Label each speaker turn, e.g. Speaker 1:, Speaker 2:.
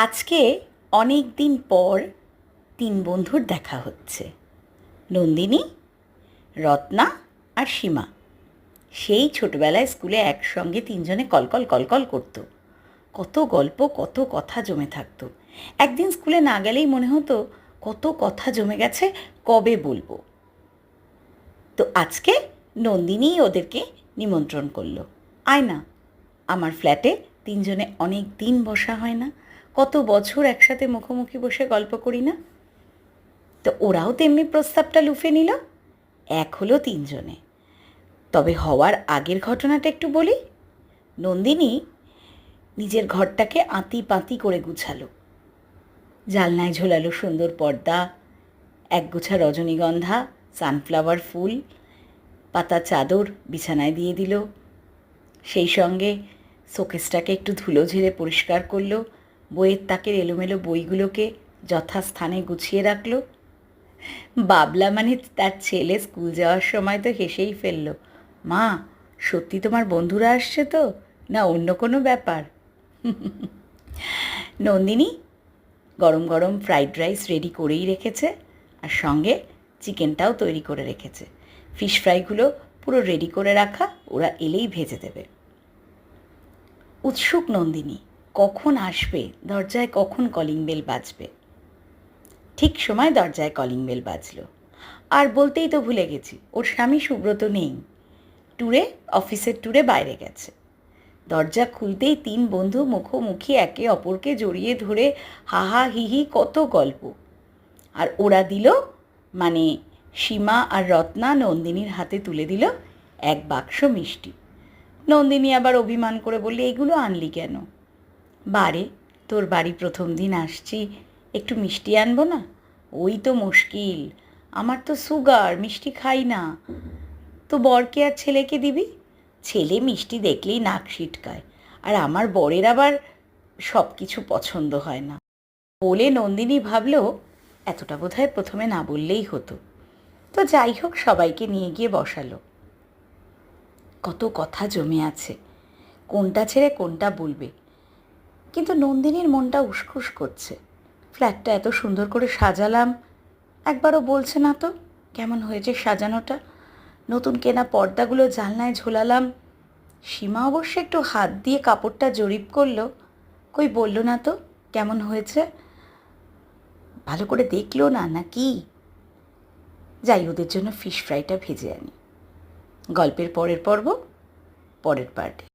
Speaker 1: আজকে অনেক দিন পর তিন বন্ধুর দেখা হচ্ছে। নন্দিনী, রত্না আর সীমা। সেই ছোটবেলায় স্কুলে একসঙ্গে তিনজনে কলকল কলকল করতো। কত গল্প, কত কথা জমে থাকতো। একদিন স্কুলে না গেলেই মনে হতো কত কথা জমে গেছে, কবে বলব। তো আজকে নন্দিনী ওদেরকে নিমন্ত্রণ করল। আয় না, আমার ফ্ল্যাটে তিনজনে অনেক দিন বসা হয় না। কত বছর একসাথে মুখোমুখি বসে গল্প করি না? তো ওরাও তেমনি প্রস্তাবটা লুফে নিল, এক হলো তিনজনে। তবে হওয়ার আগের ঘটনাটা একটু বলি। নন্দিনী নিজের ঘরটাকে আঁতি পাঁতি করে গুছালো। জালনায় ঝোলালো সুন্দর পর্দা, একগুছা রজনীগন্ধা, সানফ্লাওয়ার ফুল, পাতা চাদর বিছানায় দিয়ে দিল। সেই সঙ্গে শোকেসটাকে একটু ধুলো ঝেড়ে পরিষ্কার করল। বইয়ের তাকের এলোমেলো বইগুলোকে যথাস্থানে গুছিয়ে রাখল। বাবলা মানে তার ছেলে স্কুল যাওয়ার সময় তো হেসেই ফেলল। মা, সত্যি তোমার বন্ধুরা আসছে তো? না, অন্য কোনো ব্যাপার? নন্দিনী গরম গরম ফ্রাইড রাইস রেডি করেই রেখেছে আর সঙ্গে চিকেনটাও তৈরি করে রেখেছে। ফিশ ফ্রাইগুলো পুরো রেডি করে রাখা, ওরা এলেই ভেজে দেবে। উৎসুক নন্দিনী কখন আসবে? দরজায় কখন কলিং বেল বাজবে? ঠিক সময় দরজায় কলিং বেল বাজলো। আর বলতেই তো ভুলে গেছি, ওর স্বামী সুব্রত নেই। ট্যুরে অফিসের ট্যুরে বাইরে গেছে। দরজা খুলতেই তিন বন্ধু মুখোমুখি একে অপরকে জড়িয়ে ধরে হাহা হিহি কত গল্প। আর ওরা দিল মানে সীমা আর রত্না নন্দিনীর হাতে তুলে দিল এক বাক্স মিষ্টি। নন্দিনী আবার অভিমান করে বললে, এগুলো আনলি কেন? বারে, তোর বাড়ি প্রথম দিন আসছি, একটু মিষ্টি আনব না? ওই তো মুশকিল, আমার তো সুগার, মিষ্টি খাই না। তো বরকে আর ছেলেকে দিবি? ছেলে মিষ্টি দেখলেই নাক ছিটকায় আর আমার বরের আবার সব কিছু পছন্দ হয় না। বলে নন্দিনী ভাবলো, এতটা বোধহয় প্রথমে না বললেই হতো। তো যাই হোক, সবাইকে নিয়ে গিয়ে বসালো। কত কথা জমে আছে, কোনটা ছেড়ে কোনটা বলবে? কিন্তু নন্দিনীর মনটা উসখুস করছে। ফ্ল্যাটটা এত সুন্দর করে সাজালাম। একবারও বলছে না তো, কেমন হয়েছে সাজানোটা? নতুন কেনা পর্দাগুলো জানলায় ঝোলালাম। সীমা অবশ্য একটু হাত দিয়ে কাপড়টা জরিপ করল। কই বলল না তো, কেমন হয়েছে? ভালো করে দেখল না, নাকি? যাই, ওদের জন্য ফিশ ফ্রাইটা ভেজে আনি। গল্পের পরের পর্ব, পরের পার্টে